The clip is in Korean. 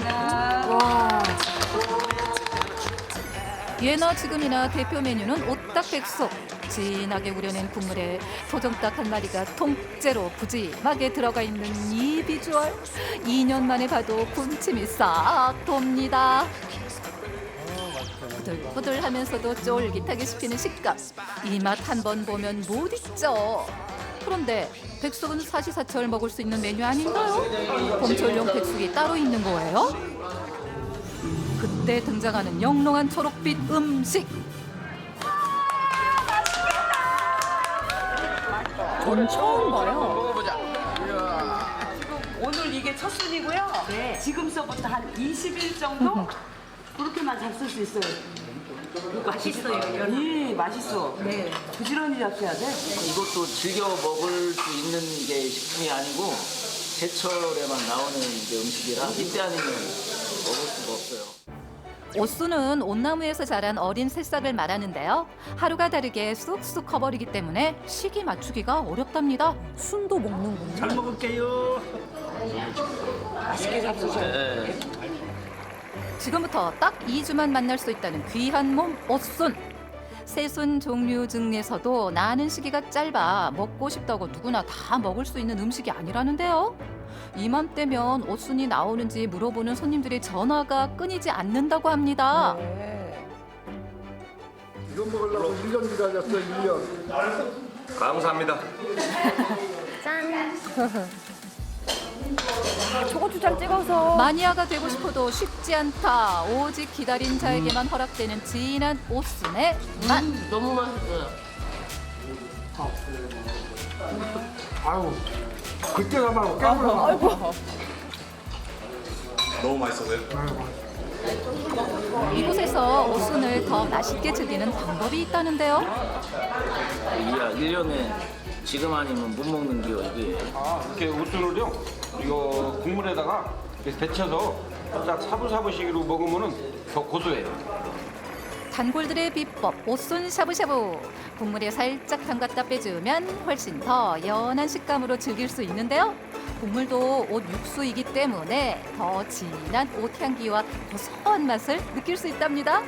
와. 예나 지금이나 대표 메뉴는 오딱 백숙. 진하게 우려낸 국물에 소정딱 한 마리가 통째로 부짐하게 들어가 있는 이 비주얼. 2년 만에 봐도 군침이 싹 돕니다. 부들부들하면서도 쫄깃하게 씹히는 식감. 이 맛 한 번 보면 못 잊죠. 그런데 백숙은 사시사철 먹을 수 있는 메뉴 아닌가요? 봄철용 백숙이 따로 있는 거예요? 그때 등장하는 영롱한 초록빛 음식. 전 처음 봐요. 오늘 이게 첫 순이고요. 지금서부터 한 20일 정도 그렇게만 잡술 수 있어요. 맛있어요. 예, 맛있어. 네. 부지런히 잡숴야 돼. 이것도 즐겨 먹을 수 있는 게 식품이 아니고 제철에만 나오는 이제 음식이라 이때 아니면 먹을 수가 없어요. 오수는 온나무에서 자란 어린 새싹을 말하는데요. 하루가 다르게 쑥쑥 커버리기 때문에 시기 맞추기가 어렵답니다. 순도 먹는군요. 잘 먹을게요. 맛있게 잡수셔요. 네. 지금부터 딱 2주만 만날 수 있다는 귀한 몸 오순. 새순 종류 중에서도 나는 시기가 짧아 먹고 싶다고 누구나 다 먹을 수 있는 음식이 아니라는데요. 이맘때면 오순이 나오는지 물어보는 손님들의 전화가 끊이지 않는다고 합니다. 이거 먹으려고 1년 기다렸어, 1년. 감사합니다. 초고추장 찍어서. 마니아가 되고 싶어도 쉽지 않다. 오직 기다린 자에게만 허락되는 진한 오순의 맛. 너무 맛있어요. 아유, 그때 가면 깨물어. 너무 맛있어서요. 이곳에서 오순을 더 맛있게 즐기는 방법이 있다는데요. 이야 1년에 지금 아니면 못 먹는 게 이게 이렇게 우순을요, 이거 국물에다가 데쳐서 살짝 사부사부식으로 먹으면은 더 고소해요. 단골들의 비법 오순 샤브샤브 국물에 살짝 담갔다 빼주면 훨씬 더 연한 식감으로 즐길 수 있는데요. 국물도 옷 육수이기 때문에 더 진한 옷 향기와 고소한 맛을 느낄 수 있답니다.